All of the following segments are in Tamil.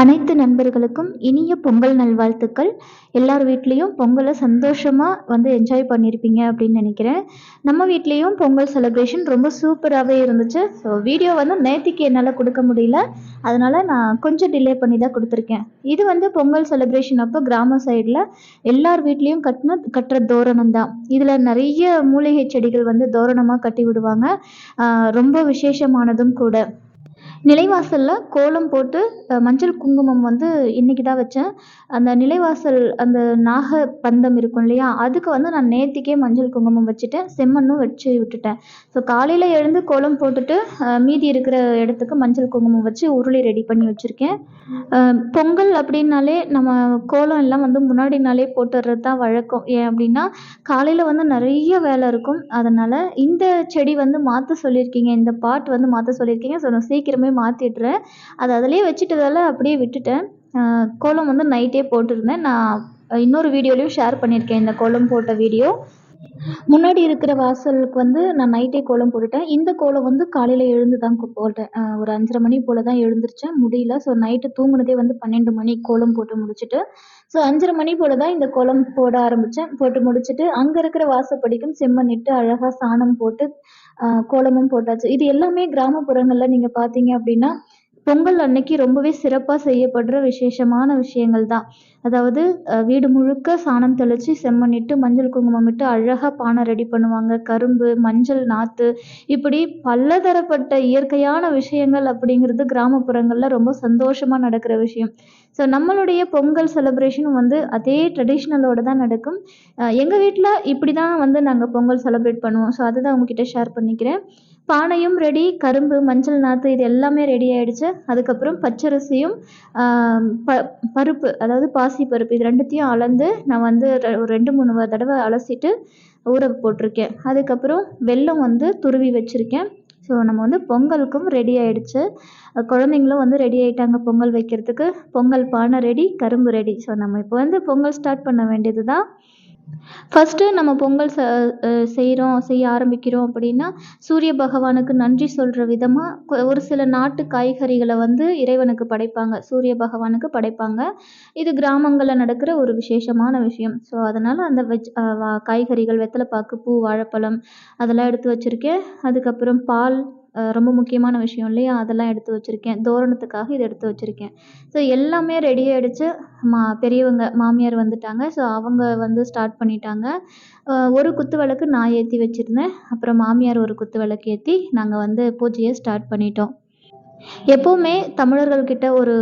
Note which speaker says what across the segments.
Speaker 1: அனைத்து நண்பர்களுக்கும் இனிய பொங்கல் நல்வாழ்த்துக்கள். எல்லார் வீட்லேயும் பொங்கலை சந்தோஷமாக வந்து என்ஜாய் பண்ணியிருப்பீங்க அப்படின்னு நினைக்கிறேன். நம்ம வீட்லேயும் பொங்கல் செலிப்ரேஷன் ரொம்ப சூப்பராகவே இருந்துச்சு. ஸோ வீடியோ வந்து நேத்திக்கு என்னால் கொடுக்க முடியல. அதனால் நான் கொஞ்சம் டிலே பண்ணி தான் கொடுத்துருக்கேன். இது வந்து பொங்கல் செலிப்ரேஷன் அப்போ கிராம சைடில் எல்லார் வீட்லேயும் கட்டின கட்டுற தோரணம் தான். இதில் நிறைய மூலிகை செடிகள் வந்து தோரணமாக கட்டி விடுவாங்க. ரொம்ப விசேஷமானதும் கூட. நிலைவாசலில் கோலம் போட்டு மஞ்சள் குங்குமம் வந்து இன்றைக்கி தான் வச்சேன். அந்த நிலைவாசல் அந்த நாக பந்தம் இருக்கும் இல்லையா அதுக்கு வந்து நான் நேத்திக்கே மஞ்சள் குங்குமம் வச்சுட்டேன். செம்மண்ணும் வச்சு விட்டுட்டேன். ஸோ காலையில் எழுந்து கோலம் போட்டுட்டு மீதி இருக்கிற இடத்துக்கு மஞ்சள் குங்குமம் வச்சு உருளி ரெடி பண்ணி வச்சுருக்கேன். பொங்கல் அப்படின்னாலே நம்ம கோலம் எல்லாம் வந்து முன்னாடி நாளே போட்டுடுறது தான் வழக்கம். ஏன் அப்படின்னா காலையில் வந்து நிறைய வேலை இருக்கும். அதனால் இந்த செடி வந்து மாற்ற சொல்லியிருக்கீங்க இந்த பாட் வந்து மாற்ற சொல்லியிருக்கீங்க. ஸோ நான் சீக்கிரமே மாற்றிடுறேன் அது அதிலே வச்சுட்டதால் அப்படியே விட்டுட்டேன். கோலம் வந்து நைட்டே போட்டிருந்தேன். நான் இன்னொரு வீடியோலையும் ஷேர் பண்ணியிருக்கேன் இந்த கோலம் போட்ட வீடியோ. முன்னாடி இருக்கிற வாசலுக்கு வந்து நான் நைட்டே கோலம் போட்டுட்டேன். இந்த கோலம் வந்து காலையில் எழுந்து தான் போட்டேன். ஒரு அஞ்சரை மணி போல் தான் எழுந்திரிச்சேன். முடியல. ஸோ நைட்டு தூங்குனதே வந்து பன்னெண்டு மணி கோலம் போட்டு முடிச்சுட்டு. ஸோ அஞ்சரை மணி போல் தான் இந்த கோலம் போட ஆரம்பித்தேன் போட்டு முடிச்சுட்டு அங்கே இருக்கிற வாசப்படிக்கும் செம்மண்ணிட்டு அழகாக சாணம் போட்டு கோலமும் போட்டாச்சு. இது எல்லாமே கிராமப்புறங்களில் நீங்கள் பார்த்தீங்க அப்படின்னா பொங்கல் அன்னைக்கு ரொம்பவே சிறப்பாக செய்யப்படுற விசேஷமான விஷயங்கள் தான் அதாவது வீடு முழுக்க சாணம் தெளித்து செம்மண்ணிட்டு மஞ்சள் குங்குமம் விட்டு அழகாக பானை ரெடி பண்ணுவாங்க. கரும்பு மஞ்சள் நாற்று இப்படி பலதரப்பட்ட இயற்கையான விஷயங்கள் அப்படிங்கிறது கிராமப்புறங்களில் ரொம்ப சந்தோஷமாக நடக்கிற விஷயம். ஸோ நம்மளுடைய பொங்கல் செலிப்ரேஷனும் வந்து அதே ட்ரெடிஷ்னலோடு தான் நடக்கும். எங்கள் வீட்டில் இப்படி தான் வந்து நாங்கள் பொங்கல் செலிப்ரேட் பண்ணுவோம். ஸோ அதை தான் உங்ககிட்ட ஷேர் பண்ணிக்கிறேன். பானையும் ரெடி கரும்பு மஞ்சள் நாற்று இது எல்லாமே ரெடி ஆகிடுச்சு அதுக்கப்புறம் பச்சரிசியும் ப பருப்பு அதாவது பாசி பருப்பு இது ரெண்டுத்தையும் அளந்து நான் வந்து ஒரு ரெண்டு மூணு தடவை அலசிட்டு ஊற போட்டிருக்கேன். அதுக்கப்புறம் வெல்லம் வந்து துருவி வச்சுருக்கேன். ஸோ நம்ம வந்து பொங்கலுக்கும் ரெடி ஆகிடுச்சு குழந்தைங்களும் வந்து ரெடி ஆகிட்டாங்க பொங்கல் வைக்கிறதுக்கு. பொங்கல் பானை ரெடி கரும்பு ரெடி ஸோ நம்ம இப்போ வந்து பொங்கல் ஸ்டார்ட் பண்ண வேண்டியது தான் ஃபஸ்ட்டு நம்ம பொங்கல் ச செய்கிறோம் செய்ய ஆரம்பிக்கிறோம் அப்படின்னா சூரிய பகவானுக்கு நன்றி சொல்கிற விதமாக ஒரு சில நாட்டு காய்கறிகளை வந்து இறைவனுக்கு படைப்பாங்க. சூரிய பகவானுக்கு படைப்பாங்க. இது கிராமங்களில் நடக்கிற ஒரு விசேஷமான விஷயம். ஸோ அதனால் அந்த வெஜ் காய்கறிகள் வெத்தலைப்பாக்கு பூ வாழைப்பழம் அதெல்லாம் எடுத்து வச்சுருக்கேன். அதுக்கப்புறம் பால் ரொம்ப முக்கியமான விஷயம் இல்லையா? அதெல்லாம் எடுத்து வச்சுருக்கேன். தோரணத்துக்காக இதை எடுத்து வச்சுருக்கேன். ஸோ எல்லாமே ரெடி ஆகிடுச்சு மா பெரியவங்க மாமியார் வந்துட்டாங்க. ஸோ அவங்க வந்து ஸ்டார்ட் பண்ணிட்டாங்க. ஒரு குத்து விளக்கு நான் ஏற்றி வச்சுருந்தேன். அப்புறம் மாமியார் ஒரு குத்து விளக்கு ஏற்றி நாங்கள் வந்து பூஜையை ஸ்டார்ட் பண்ணிட்டோம். எப்போவுமே தமிழர்கள்கிட்ட ஒரு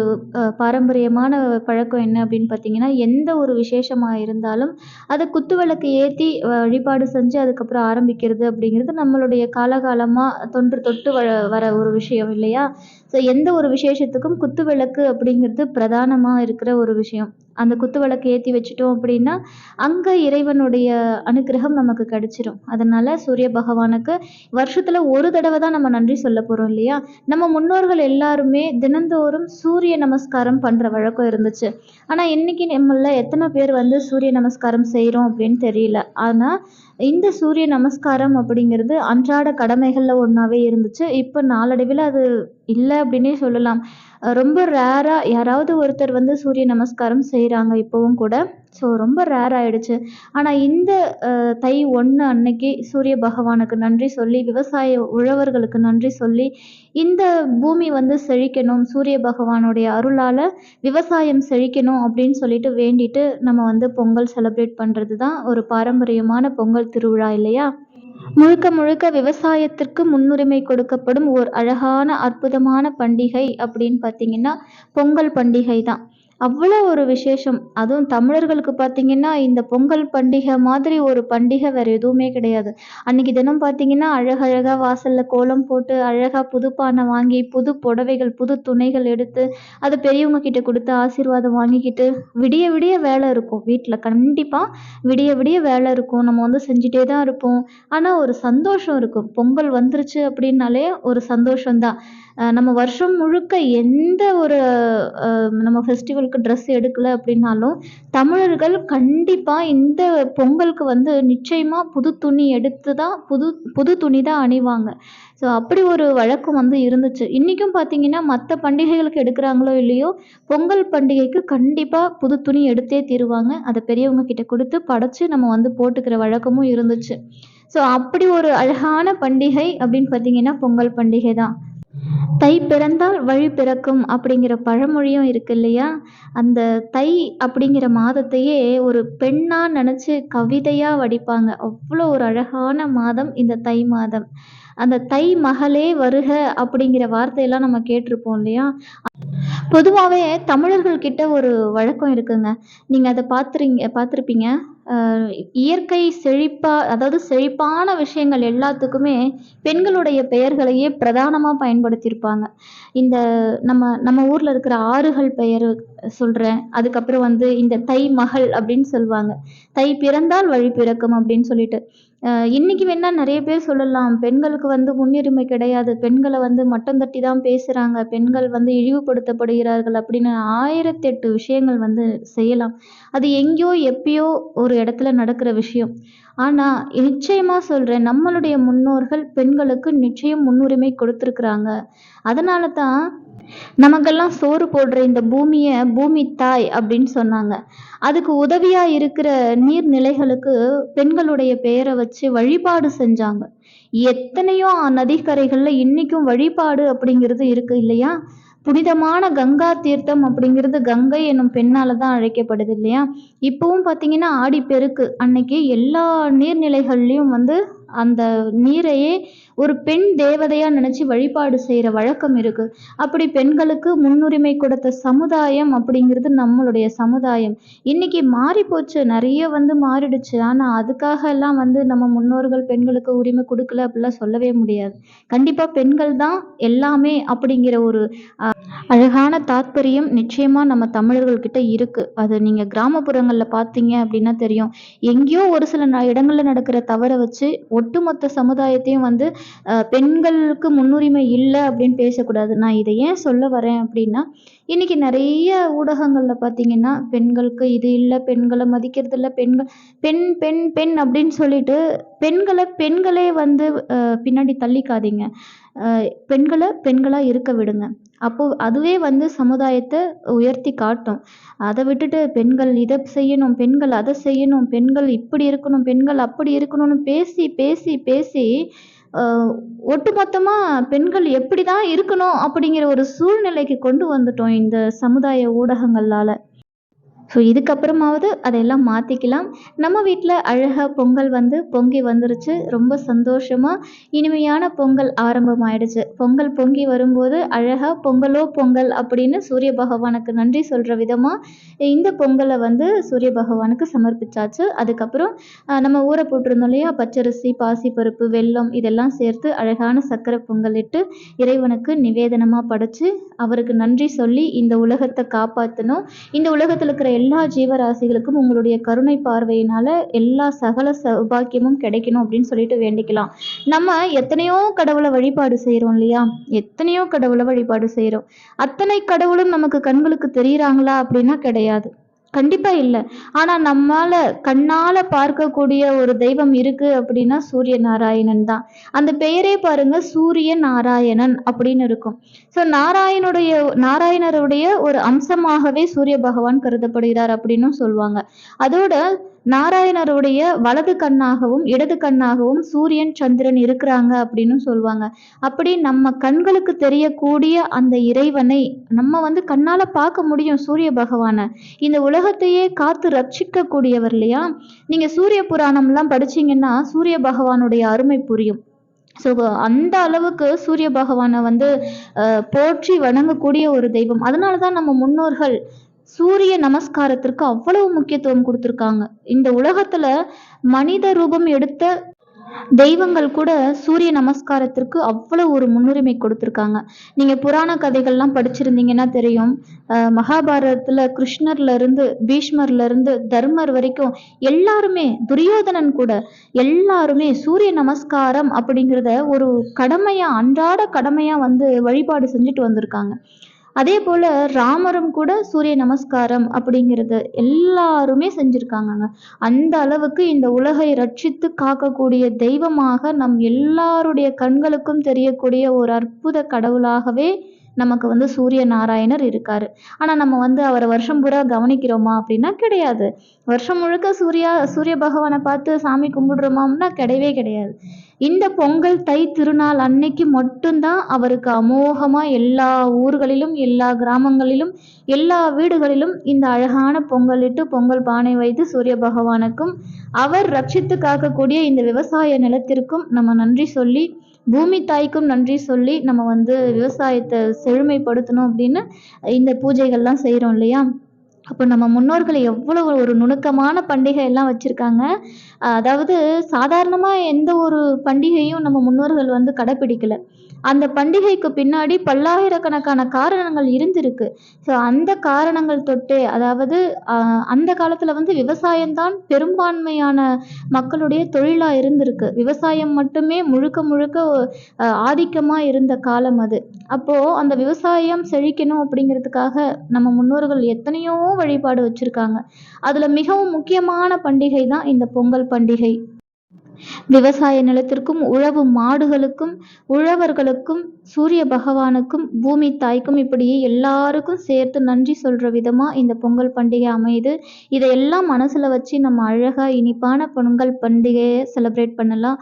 Speaker 1: பாரம்பரியமான பழக்கம் என்ன அப்படின்னு பார்த்தீங்கன்னா எந்த ஒரு விசேஷமாக இருந்தாலும் அதை குத்துவிளக்கு ஏற்றி வழிபாடு செஞ்சு அதுக்கப்புறம் ஆரம்பிக்கிறது அப்படிங்கிறது நம்மளுடைய காலகாலமாக தொன்று தொட்டு வ வர ஒரு விஷயம் இல்லையா? ஸோ எந்த ஒரு விசேஷத்துக்கும் குத்துவிளக்கு அப்படிங்கிறது பிரதானமாக இருக்கிற ஒரு விஷயம். அந்த குத்து விளக்கு ஏற்றி வச்சிட்டோம் அப்படின்னா அங்கே இறைவனுடைய அனுகிரகம் நமக்கு கிடைச்சிரும். அதனால் சூரிய பகவானுக்கு வருஷத்தில் ஒரு தடவை தான் நம்ம நன்றி சொல்ல போகிறோம் இல்லையா? நம்ம முன்னோர்கள் எல்லாருமே தினந்தோறும் சூரிய நமஸ்காரம் பண்ணுற வழக்கம் இருந்துச்சு. ஆனால் இன்றைக்கி நம்மள எத்தனை பேர் வந்து சூரிய நமஸ்காரம் செய்கிறோம் அப்படின்னு தெரியல. ஆனால் இந்த சூரிய நமஸ்காரம் அப்படிங்கிறது அன்றாட கடமைகளில் ஒன்றாவே இருந்துச்சு. இப்போ நாளடைவில் அது இல்லை அப்படின்னே சொல்லலாம். ரொம்ப ரேராக யாராவது ஒருத்தர் வந்து சூரிய நமஸ்காரம் செய்கிறாங்க இப்போவும் கூட. ஸோ ரொம்ப ரேர் ஆகிடுச்சு ஆனால் இந்த தை ஒன்று அன்னைக்கு சூரிய பகவானுக்கு நன்றி சொல்லி விவசாய உழவர்களுக்கு நன்றி சொல்லி இந்த பூமி வந்து செழிக்கணும் சூரிய பகவானுடைய அருளால் விவசாயம் செழிக்கணும் அப்படின்னு சொல்லிட்டு வேண்டிட்டு நம்ம வந்து பொங்கல் செலிப்ரேட் பண்ணுறது தான் ஒரு பாரம்பரியமான பொங்கல் திருவிழா இல்லையா? முழுக்க முழுக்க விவசாயத்திற்கு முன்னுரிமை கொடுக்கப்படும் ஓர் அழகான அற்புதமான பண்டிகை அப்படின்னு பார்த்தீங்கன்னா பொங்கல் பண்டிகை தான் அவ்வளோ ஒரு விசேஷம். அதுவும் தமிழர்களுக்கு பார்த்தீங்கன்னா இந்த பொங்கல் பண்டிகை மாதிரி ஒரு பண்டிகை வேறு எதுவுமே கிடையாது. அன்னைக்கு தினம் பார்த்தீங்கன்னா அழகழகாக வாசலில் கோலம் போட்டு அழகாக புது பானை வாங்கி புது புடவைகள் புது துணைகள் எடுத்து அதை பெரியவங்க கிட்ட கொடுத்து ஆசீர்வாதம் வாங்கிக்கிட்டு விடிய விடிய வேலை இருக்கும். வீட்டில் கண்டிப்பாக விடிய விடிய வேலை இருக்கும். நம்ம வந்து செஞ்சுட்டே தான் இருப்போம். ஆனால் ஒரு சந்தோஷம் இருக்கும். பொங்கல் வந்துருச்சு அப்படின்னாலே ஒரு சந்தோஷம்தான். நம்ம வருஷம் முழுக்க எந்த ஒரு நம்ம ஃபெஸ்டிவல் ஃபெஸ்டிவலுக்கு ட்ரெஸ் எடுக்கல அப்படின்னாலும் தமிழர்கள் கண்டிப்பாக இந்த பொங்கலுக்கு வந்து நிச்சயமாக புது துணி எடுத்து தான் புது புது துணி தான் அணிவாங்க. ஸோ அப்படி ஒரு வழக்கம் வந்து இருந்துச்சு. இன்றைக்கும் பார்த்தீங்கன்னா மற்ற பண்டிகைகளுக்கு எடுக்கிறாங்களோ இல்லையோ பொங்கல் பண்டிகைக்கு கண்டிப்பாக புது துணி எடுத்தே தீருவாங்க. அதை பெரியவங்க கிட்ட கொடுத்து படைச்சு நம்ம வந்து போட்டுக்கிற வழக்கமும் இருந்துச்சு. ஸோ அப்படி ஒரு அழகான பண்டிகை அப்படின்னு பார்த்தீங்கன்னா பொங்கல் பண்டிகை தான் தை பிறந்தால் வழி பிறக்கும் அப்படிங்கிற பழமொழியும் இருக்கு இல்லையா? அந்த தை அப்படிங்கிற மாதத்தையே ஒரு பெண்ணா நினச்சி கவிதையாக வடிப்பாங்க. அவ்வளோ ஒரு அழகான மாதம் இந்த தை மாதம். அந்த தை மகளே வருக அப்படிங்கிற வார்த்தையெல்லாம் நம்ம கேட்டிருப்போம் இல்லையா? பொதுவாகவே தமிழர்கள் கிட்ட ஒரு வழக்கம் இருக்குங்க. நீங்கள் அதை பார்த்துறீங்க பார்த்துருப்பீங்க? இயற்கை செழிப்பா அதாவது செழிப்பான விஷயங்கள் எல்லாத்துக்குமே பெண்களுடைய பெயர்களையே பிரதானமாக பயன்படுத்தியிருப்பாங்க. இந்த நம்ம நம்ம ஊரில் இருக்கிற ஆறுகள் பெயர் சொல்கிறேன் அதுக்கப்புறம் வந்து இந்த தை மகள் அப்படின்னு சொல்லுவாங்க. தை பிறந்தால் வழி பிறக்கும் அப்படின்னு சொல்லிட்டு. இன்னைக்கு வேணா நிறைய பேர் சொல்லலாம். பெண்களுக்கு வந்து முன்னுரிமை கிடையாது. பெண்களை வந்து மட்டம் தட்டி தான் பேசுகிறாங்க பெண்கள் வந்து இழிவுபடுத்தப்படுகிறார்கள் அப்படின்னு ஆயிரத்தெட்டு விஷயங்கள் வந்து செய்யலாம். அது எங்கேயோ எப்பயோ ஒரு இடத்துல நடக்கிற விஷயம். ஆனால் நிச்சயமாக சொல்கிறேன் நம்மளுடைய முன்னோர்கள் பெண்களுக்கு நிச்சயம் முன்னுரிமை கொடுத்துருக்குறாங்க. அதனால தான் நமக்கெல்லாம் சோறு போடுற இந்த பூமியை பூமி தாய் அப்படின்னு சொன்னாங்க. அதுக்கு உதவியாக இருக்கிற நீர்நிலைகளுக்கு பெண்களுடைய பெயரை வச்சு வழிபாடு செஞ்சாங்க. எத்தனையோ நதிக்கரைகளில் இன்னைக்கும் வழிபாடு அப்படிங்கிறது இருக்கு இல்லையா? புனிதமான கங்கா தீர்த்தம் அப்படிங்கிறது கங்கை என்னும் பெண்ணால தான் அழைக்கப்படுது இல்லையா? இப்போவும் பார்த்தீங்கன்னா ஆடிப்பெருக்கு அன்னைக்கு எல்லா நீர்நிலைகள்லையும் வந்து அந்த நீரையே ஒரு பெண் தேவதையா நினைச்சு வழிபாடு செய்யற வழக்கம் இருக்கு. அப்படி பெண்களுக்கு முன்னுரிமை கொடுத்த சமுதாயம் அப்படிங்கிறது நம்மளுடைய சமுதாயம். இன்னைக்கு மாறி போச்சு. நிறைய வந்து மாறிடுச்சு. ஆனா அதுக்காக எல்லாம் வந்து நம்ம முன்னோர்கள் பெண்களுக்கு உரிமை கொடுக்கல அப்படிலாம் சொல்லவே முடியாது. கண்டிப்பா பெண்கள் தான் எல்லாமே அப்படிங்கிற ஒரு அழகான தாத்பரியம் நிச்சயமா நம்ம தமிழர்கள் கிட்ட இருக்கு. அது நீங்க கிராமப்புறங்கள்ல பார்த்தீங்க அப்படின்னா தெரியும். எங்கேயோ ஒரு சில ந- இடங்கள்ல நடக்கிற தவறை வச்சு ஒட்டுமொத்த சமுதாயத்தையும் வந்து பெண்களுக்கு முன்னுரிமை இல்லை அப்படின்னு பேசக்கூடாது. நான் இதை ஏன் சொல்ல வரேன் அப்படின்னா இன்னைக்கு நிறைய ஊடகங்கள்ல பார்த்தீங்கன்னா பெண்களுக்கு இது இல்லை பெண்களை மதிக்கிறது இல்லை பெண்கள் பெண் பெண் பெண் அப்படின்னு சொல்லிட்டு பெண்களை பெண்களே வந்து பின்னாடி தள்ளிக்காதீங்க. பெண்களை பெண்களா இருக்க விடுங்க. அப்போ அதுவே வந்து சமுதாயத்தை உயர்த்தி காட்டும். அதை விட்டுட்டு பெண்கள் இதை செய்யணும் பெண்கள் அதை செய்யணும் பெண்கள் இப்படி இருக்கணும் பெண்கள் அப்படி இருக்கணும்னு பேசி பேசி பேசி ஆஹ் ஒட்டுமொத்தமா பெண்கள் எப்படி தான் இருக்கணும் அப்படிங்கிற ஒரு சூழ்நிலைக்கு கொண்டு வந்துட்டோம் இந்த சமுதாய ஊடகங்களால. ஸோ இதுக்கப்புறமாவது அதையெல்லாம் மாற்றிக்கலாம் நம்ம வீட்டில் அழகாக பொங்கல் வந்து பொங்கி வந்துருச்சு. ரொம்ப சந்தோஷமாக இனிமையான பொங்கல் ஆரம்பமாயிடுச்சு. பொங்கல் பொங்கி வரும்போது அழகாக பொங்கலோ பொங்கல் அப்படின்னு சூரிய பகவானுக்கு நன்றி சொல்கிற விதமாக இந்த பொங்கலை வந்து சூரிய பகவானுக்கு சமர்ப்பிச்சாச்சு. அதுக்கப்புறம் நம்ம ஊற போட்டிருந்தோம் இல்லையா? பச்சரிசி பாசிப்பருப்பு வெல்லம் இதெல்லாம் சேர்த்து அழகான சக்கரை பொங்கல் இட்டு இறைவனுக்கு நிவேதனமாக படைச்சு அவருக்கு நன்றி சொல்லி இந்த உலகத்தை காப்பாற்றணும் இந்த உலகத்தில் இருக்கிற எல்லா ஜீவராசிகளுக்கும் உங்களுடைய கருணை பார்வையினால எல்லா சகல சௌபாக்கியமும் கிடைக்கணும் அப்படின்னு சொல்லிட்டு வேண்டிக்கலாம். நம்ம எத்தனையோ கடவுளை வழிபாடு செய்கிறோம் இல்லையா? எத்தனையோ கடவுளை வழிபாடு செய்கிறோம் அத்தனை கடவுளும் நமக்கு கண்களுக்கு தெரியுறாங்களா அப்படின்னா கிடையாது. கண்டிப்பா இல்லை. ஆனா நம்மால கண்ணால பார்க்கக்கூடிய ஒரு தெய்வம் இருக்கு அப்படின்னா சூரிய நாராயணன் தான். அந்த பெயரே பாருங்க சூரிய நாராயணன் அப்படின்னு இருக்கும். ஸோ நாராயணுடைய நாராயணருடைய ஒரு அம்சமாகவே சூரிய பகவான் கருதப்படுகிறார் அப்படின்னும் சொல்லுவாங்க அதோட நாராயணருடைய வலது கண்ணாகவும் இடது கண்ணாகவும் சூரியன் சந்திரன் இருக்கிறாங்க அப்படின்னு சொல்லுவாங்க. அப்படி நம்ம கண்களுக்கு தெரியக்கூடிய அந்த இறைவனை நம்ம வந்து கண்ணால பார்க்க முடியும் சூரிய பகவானை. இந்த உலகத்தையே காத்து ரட்சிக்க கூடியவர் இல்லையா? நீங்க சூரிய புராணம்லாம் படிச்சீங்கன்னா சூரிய பகவானுடைய அருமை புரியும். ஸோ அந்த அளவுக்கு சூரிய பகவானை வந்து போற்றி வணங்கக்கூடிய ஒரு தெய்வம். அதனால தான் நம்ம முன்னோர்கள் சூரிய நமஸ்காரத்திற்கு அவ்வளவு முக்கியத்துவம் கொடுத்துருக்காங்க. இந்த உலகத்துல மனித ரூபம் எடுத்த தெய்வங்கள் கூட சூரிய நமஸ்காரத்திற்கு அவ்வளவு ஒரு முன்னுரிமை கொடுத்துருக்காங்க. நீங்க புராண கதைகள்லாம் படிச்சிருந்தீங்கன்னா தெரியும். மகாபாரதத்துல கிருஷ்ணர்ல இருந்து பீஷ்மர்ல இருந்து தர்மர் வரைக்கும் எல்லாருமே துரியோதனன் கூட எல்லாருமே சூரிய நமஸ்காரம் அப்படிங்கிறத ஒரு கடமையா அன்றாட கடமையா வந்து வழிபாடு செஞ்சுட்டு வந்திருக்காங்க. அதே போல் ராமரும் கூட சூரிய நமஸ்காரம் அப்படிங்கிறது எல்லாருமே செஞ்சுருக்காங்கங்க. அந்த அளவுக்கு இந்த உலகை ரட்சித்து காக்கக்கூடிய தெய்வமாக நம் எல்லாருடைய கண்களுக்கும் தெரியக்கூடிய ஒரு அற்புத கடவுளாகவே நமக்கு வந்து சூரிய நாராயணர் இருக்கார். ஆனால் நம்ம வந்து அவரை வருஷம் பூரா கவனிக்கிறோமா அப்படின்னா கிடையாது. வருஷம் முழுக்க சூர்யா சூரிய பகவானை பார்த்து சாமி கும்பிடுறோமாம்னா கிடையவே கிடையாது. இந்த பொங்கல் தை திருநாள் அன்னைக்கு மட்டும்தான் அவருக்கு அமோகமாக எல்லா ஊர்களிலும் எல்லா கிராமங்களிலும் எல்லா வீடுகளிலும் இந்த அழகான பொங்கலிட்டு பொங்கல் பானை வைத்து சூரிய பகவானுக்கும் அவர் ரட்சித்து காக்கக்கூடிய இந்த விவசாய நிலத்திற்கும் நம்ம நன்றி சொல்லி பூமி தாய்க்கும் நன்றி சொல்லி நம்ம வந்து விவசாயத்தை செழுமைப்படுத்தணும் அப்படின்னு இந்த பூஜைகள்லாம் செய்கிறோம் இல்லையா? அப்போ நம்ம முன்னோர்கள் எவ்வளோ ஒரு நுணுக்கமான பண்டிகை எல்லாம் வச்சுருக்காங்க. அதாவது சாதாரணமாக எந்த ஒரு பண்டிகையும் நம்ம முன்னோர்கள் வந்து கடைப்பிடிக்கல. அந்த பண்டிகைக்கு பின்னாடி பல்லாயிரக்கணக்கான காரணங்கள் இருந்திருக்கு. ஸோ அந்த காரணங்கள் தொட்டே அதாவது அந்த காலத்தில் வந்து விவசாயம்தான் பெரும்பான்மையான மக்களுடைய தொழிலாக இருந்திருக்கு. விவசாயம் மட்டுமே முழுக்க முழுக்க ஆதிக்கமாக இருந்த காலம் அது. அப்போது அந்த விவசாயம் செழிக்கணும் அப்படிங்கிறதுக்காக நம்ம முன்னோர்கள் எத்தனையோ வழிபாடு வச்சுருக்காங்க. அதில் மிகவும் முக்கியமான பண்டிகை தான் இந்த பொங்கல் பண்டிகை. விவசாய நிலத்திற்கும் உழவு மாடுகளுக்கும் உழவர்களுக்கும் சூரிய பகவானுக்கும் பூமி தாய்க்கும் இப்படி எல்லாருக்கும் சேர்த்து நன்றி சொல்கிற விதமாக இந்த பொங்கல் பண்டிகை அமையுது. இதையெல்லாம் மனசில் வச்சு நம்ம அழகாக இனிப்பான பொங்கல் பண்டிகையை செலிப்ரேட் பண்ணலாம்.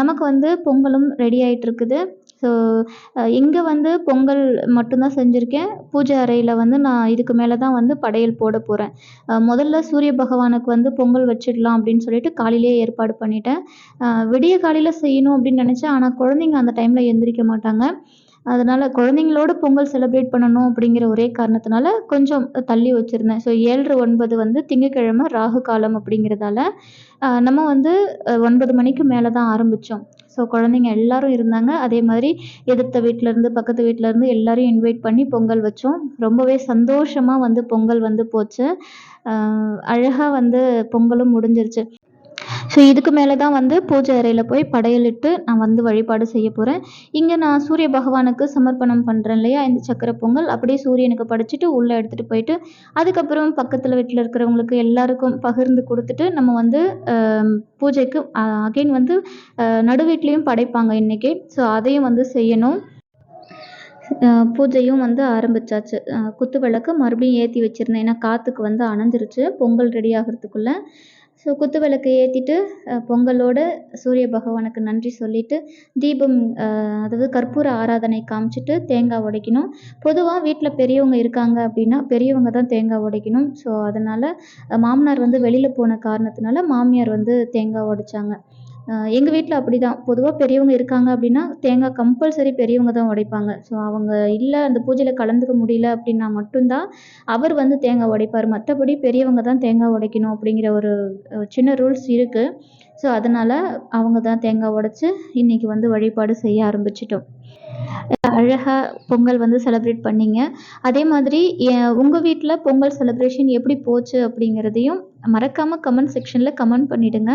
Speaker 1: நமக்கு வந்து பொங்கலும் ரெடி ஆகிட்டு இருக்குது. ஸோ இங்கே வந்து பொங்கல் மட்டும்தான் செஞ்சுருக்கேன். பூஜை அறையில் வந்து நான் இதுக்கு மேலே தான் வந்து படையல் போட போகிறேன் முதல்ல சூரிய பகவானுக்கு வந்து பொங்கல் வச்சிடலாம் அப்படின்னு சொல்லிட்டு காலையிலேயே ஏற்பாடு பண்ணிட்டேன். விடிய காலையில் செய்யணும் அப்படின்னு நினச்சேன். ஆனால் குழந்தைங்க அந்த டைமில் எந்திரிக்க மாட்டாங்க. அதனால் குழந்தைங்களோட பொங்கல் செலிப்ரேட் பண்ணணும் அப்படிங்கிற ஒரே காரணத்தினால கொஞ்சம் தள்ளி வச்சுருந்தேன். ஸோ ஏழு ஒன்பது வந்து திங்கக்கிழமை ராகு காலம் அப்படிங்கிறதால நம்ம வந்து ஒன்பது மணிக்கு மேலே தான் ஆரம்பித்தோம் ஸோ குழந்தைங்க எல்லாரும் இருந்தாங்க. அதே மாதிரி எதிர்த்த வீட்டிலேருந்து பக்கத்து வீட்டிலேருந்து எல்லோரையும் இன்வைட் பண்ணி பொங்கல் வச்சோம். ரொம்பவே சந்தோஷமாக வந்து பொங்கல் வந்து போச்சு. அழகாக வந்து பொங்கலும் முடிஞ்சிருச்சு. ஸோ இதுக்கு மேலே தான் வந்து பூஜை அறையில் போய் படையலிட்டு நான் வந்து வழிபாடு செய்ய போகிறேன் இங்கே நான் சூரிய பகவானுக்கு சமர்ப்பணம் பண்ணுறேன் இல்லையா? இந்த சக்கரை பொங்கல். அப்படியே சூரியனுக்கு படைச்சிட்டு உள்ளே எடுத்துகிட்டு போயிட்டு அதுக்கப்புறம் பக்கத்தில் வீட்டில் இருக்கிறவங்களுக்கு எல்லாருக்கும் பகிர்ந்து கொடுத்துட்டு நம்ம வந்து பூஜைக்கு அகைன் வந்து நடு வீட்லேயும் படைப்பாங்க இன்றைக்கி ஸோ அதையும் வந்து செய்யணும். பூஜையும் வந்து ஆரம்பிச்சாச்சு. குத்து விளக்கு மறுபடியும் ஏற்றி வச்சுருந்தேன். ஏன்னா காற்றுக்கு வந்து அணைஞ்சிருச்சு. பொங்கல் ரெடி ஆகிறதுக்குள்ளே. ஸோ குத்து விளக்கு ஏற்றிட்டு பொங்கலோட சூரிய பகவானுக்கு நன்றி சொல்லிவிட்டு தீபம் அதாவது கற்பூர ஆராதனை காமிச்சிட்டு தேங்காய் உடைக்கணும். பொதுவாக வீட்டில் பெரியவங்க இருக்காங்க அப்படின்னா பெரியவங்க தான் தேங்காய் உடைக்கணும். ஸோ அதனால் மாமனார் வந்து வெளியில் போன காரணத்தினால மாமியார் வந்து தேங்காய் உடைச்சாங்க. எங்கள் வீட்டில் அப்படி தான் பொதுவாக பெரியவங்க இருக்காங்க அப்படின்னா தேங்காய் கம்பல்சரி பெரியவங்க தான் உடைப்பாங்க. ஸோ அவங்க இல்லை அந்த பூஜையில் கலந்துக்க முடியல அப்படின்னா மட்டும்தான் அவர் வந்து தேங்காய் உடைப்பார். மற்றபடி பெரியவங்க தான் தேங்காய் உடைக்கணும் அப்படிங்கிற ஒரு சின்ன ரூல்ஸ் இருக்குது ஸோ அதனால் அவங்க தான் தேங்காய் உடைச்சி இன்றைக்கி வந்து வழிபாடு செய்ய ஆரம்பிச்சிட்டோம். அழகாக பொங்கல் வந்து செலிப்ரேட் பண்ணிங்க. அதே மாதிரி உங்கள் வீட்டில் பொங்கல் செலிப்ரேஷன் எப்படி போச்சு அப்படிங்கிறதையும் மறக்காமல் கமெண்ட் செக்ஷனில் கமெண்ட் பண்ணிவிடுங்க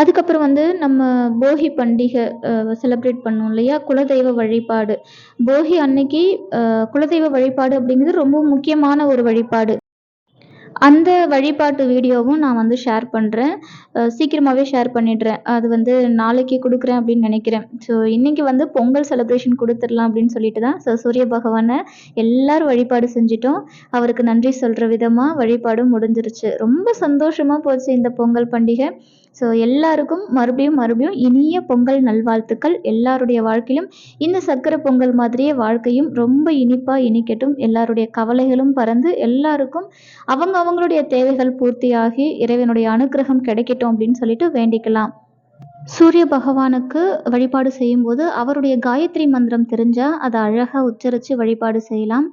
Speaker 1: அதுக்கப்புறம் வந்து நம்ம போகி பண்டிகை செலிப்ரேட் பண்ணோம் இல்லையா? குலதெய்வ வழிபாடு. போகி அன்னைக்கு குலதெய்வ வழிபாடு அப்படிங்கிறது ரொம்ப முக்கியமான ஒரு வழிபாடு. அந்த வழிபாட்டு வீடியோவும் நான் வந்து ஷேர் பண்ணுறேன் சீக்கிரமாகவே ஷேர் பண்ணிடுறேன். அது வந்து நாளைக்கு கொடுக்குறேன் அப்படின்னு நினைக்கிறேன். ஸோ இன்றைக்கி வந்து பொங்கல் செலிப்ரேஷன் கொடுத்துடலாம் அப்படின்னு சொல்லிட்டு தான் ஸோ சூரிய பகவானை எல்லோரும் வழிபாடு செஞ்சிட்டோம். அவருக்கு நன்றி சொல்கிற விதமாக வழிபாடும் முடிஞ்சிருச்சு. ரொம்ப சந்தோஷமாக போச்சு இந்த பொங்கல் பண்டிகை. ஸோ எல்லாருக்கும் மறுபடியும் மறுபடியும் இனிய பொங்கல் நல்வாழ்த்துக்கள். எல்லாருடைய வாழ்க்கையிலும் இந்த சக்கரை பொங்கல் மாதிரியே வாழ்க்கையும் ரொம்ப இனிப்பாக இனிக்கட்டும். எல்லாருடைய கவலைகளும் பறந்து எல்லாருக்கும் அவங்க அவங்களுடைய தேவைகள் பூர்த்தியாகி இறைவனுடைய அனுகிரகம் கிடைக்கட்டும் அப்படின்னு சொல்லிட்டு வேண்டிக்கலாம். சூரிய பகவானுக்கு வழிபாடு செய்யும்போது அவருடைய காயத்ரி மந்திரம் தெரிஞ்சால் அதை அழகாக உச்சரித்து வழிபாடு செய்யலாம்.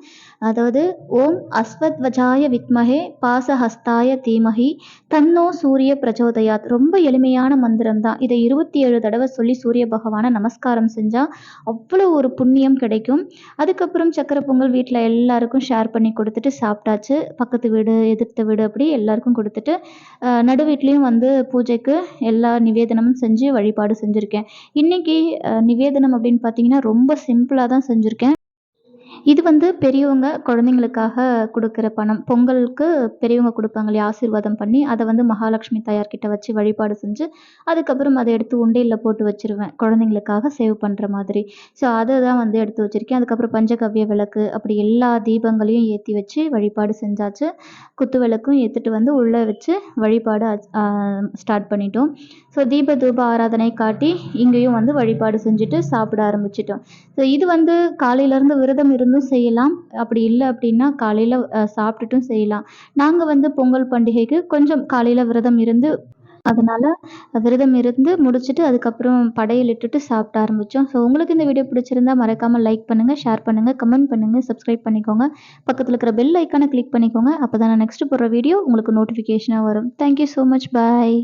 Speaker 1: அதாவது ஓம் அஸ்வத்வஜாய வித்மகே பாசஹஸ்தாய தீமகி தன்னோ சூரிய பிரச்சோதயாத் ரொம்ப எளிமையான மந்திரம் தான். இதை இருபத்தி ஏழு தடவை சொல்லி சூரிய பகவானை நமஸ்காரம் செஞ்சால் அவ்வளோ ஒரு புண்ணியம் கிடைக்கும். அதுக்கப்புறம் சக்கரை பொங்கல் வீட்டில் எல்லாருக்கும் ஷேர் பண்ணி கொடுத்துட்டு சாப்பிட்டாச்சு. பக்கத்து வீடு எதிர்த்த வீடு அப்படி எல்லாருக்கும் கொடுத்துட்டு நடு வீட்லேயும் வந்து பூஜைக்கு எல்லா நிவேதனமும் செஞ்சு வழிபாடு செஞ்சுருக்கேன். இன்றைக்கி நிவேதனம் அப்படின்னு பார்த்தீங்கன்னா ரொம்ப சிம்பிளாக தான் செஞ்சுருக்கேன். இது வந்து பெரியவங்க குழந்தைங்களுக்காக கொடுக்குற பணம். பொங்கலுக்கு பெரியவங்க கொடுப்பாங்க இல்லையா ஆசீர்வாதம் பண்ணி அதை வந்து மகாலட்சுமி தாயார்கிட்ட வச்சு வழிபாடு செஞ்சு அதுக்கப்புறம் அதை எடுத்து உண்டையில் போட்டு வச்சுருவேன். குழந்தைங்களுக்காக சேவ் பண்ணுற மாதிரி. ஸோ அதை தான் வந்து எடுத்து வச்சுருக்கேன். அதுக்கப்புறம் பஞ்சகவ்ய விளக்கு அப்படி எல்லா தீபங்களையும் ஏற்றி வச்சு வழிபாடு செஞ்சாச்சு. குத்து விளக்கும் ஏற்றுட்டு வந்து உள்ளே வச்சு வழிபாடு ஸ்டார்ட் பண்ணிட்டோம். ஸோ தீப தூப ஆராதனை காட்டி இங்கேயும் வந்து வழிபாடு செஞ்சுட்டு சாப்பிட ஆரம்பிச்சிட்டோம். ஸோ இது வந்து காலையிலேருந்து விரதம் இருந்தும் செய்யலாம். அப்படி இல்லை அப்படின்னா காலையில் சாப்பிட்டுட்டும் செய்யலாம். நாங்கள் வந்து பொங்கல் பண்டிகைக்கு கொஞ்சம் காலையில் விரதம் இருந்து அதனால் விரதம் இருந்து முடிச்சுட்டு அதுக்கப்புறம் படையல் இட்டுட்டு சாப்பிட ஆரம்பித்தோம் ஸோ உங்களுக்கு இந்த வீடியோ பிடிச்சிருந்தா மறக்காமல் லைக் பண்ணுங்கள் ஷேர் பண்ணுங்கள் கமெண்ட் பண்ணுங்கள் சப்ஸ்கிரைப் பண்ணிக்கோங்க. பக்கத்தில் இருக்கிற பெல் ஐக்கானை கிளிக் பண்ணிக்கோங்க. அப்போ தான் நான் நெக்ஸ்ட் போடுற வீடியோ உங்களுக்கு நோட்டிஃபிகேஷனாக வரும். Thank you so much bye